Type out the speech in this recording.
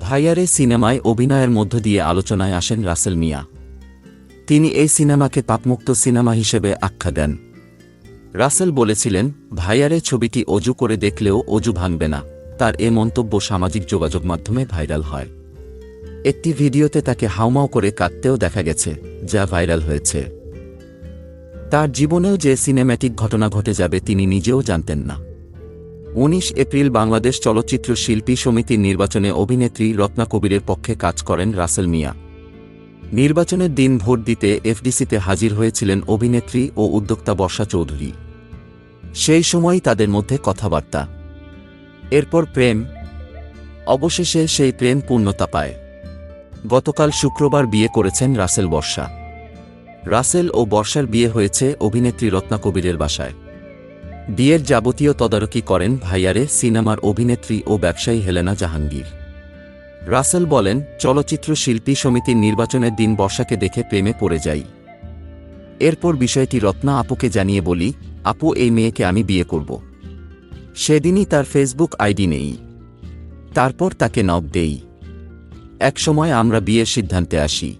ভাইয়ারে সিনেমায় অভিনয়ের মধ্য দিয়ে আলোচনায় আসেন রাসেল মিয়া। তিনি এই সিনেমাকে পাপমুক্ত সিনেমা হিসেবে আখ্যা দেন। রাসেল বলেছিলেন, ভাইয়ারে ছবিটি অজু করে দেখলেও অজু ভাঙবে না। তার এ মন্তব্য সামাজিক যোগাযোগ মাধ্যমে ভাইরাল হয়। একটি ভিডিওতে তাকে হাউমাউ করে কাঁদতেও দেখা গেছে, যা ভাইরাল হয়েছে। তার জীবনেও যে সিনেম্যাটিক ঘটনা ঘটে যাবে তিনি নিজেও জানতেন না। উনিশ এপ্রিল বাংলাদেশ চলচ্চিত্র শিল্পী সমিতির নির্বাচনে অভিনেত্রী রত্না কবিরের পক্ষে কাজ করেন রাসেল মিয়া। নির্বাচনের দিন ভোট দিতে এফডিসিতে হাজির হয়েছিলেন অভিনেত্রী ও উদ্যোক্তা বর্ষা চৌধুরী। সেই সময়ই তাদের মধ্যে কথাবার্তা। এরপর প্রেম। অবশেষে সেই প্রেম পূর্ণতা পায়। গতকাল শুক্রবার বিয়ে করেছেন রাসেল বর্ষা। রাসেল ও বর্ষার বিয়ে হয়েছে অভিনেত্রী রত্না কবিরের বাসায়। বিয়ের যাবতীয় তদারকি করেন ভাইয়ারে সিনেমার অভিনেত্রী ও ব্যবসায়ী হেলেনা জাহাঙ্গীর। রাসেল বলেন, চলচ্চিত্র শিল্পী সমিতির নির্বাচনের দিন বর্ষাকে দেখে প্রেমে পড়ে যাই। এরপর বিষয়টি রত্না আপুকে জানিয়ে বলি, আপু, এই মেয়েকে আমি বিয়ে করব। সেদিনই তার ফেসবুক আইডি নেই। তারপর তাকে নক দেই। একসময় আমরা বিয়ের সিদ্ধান্তে আসি।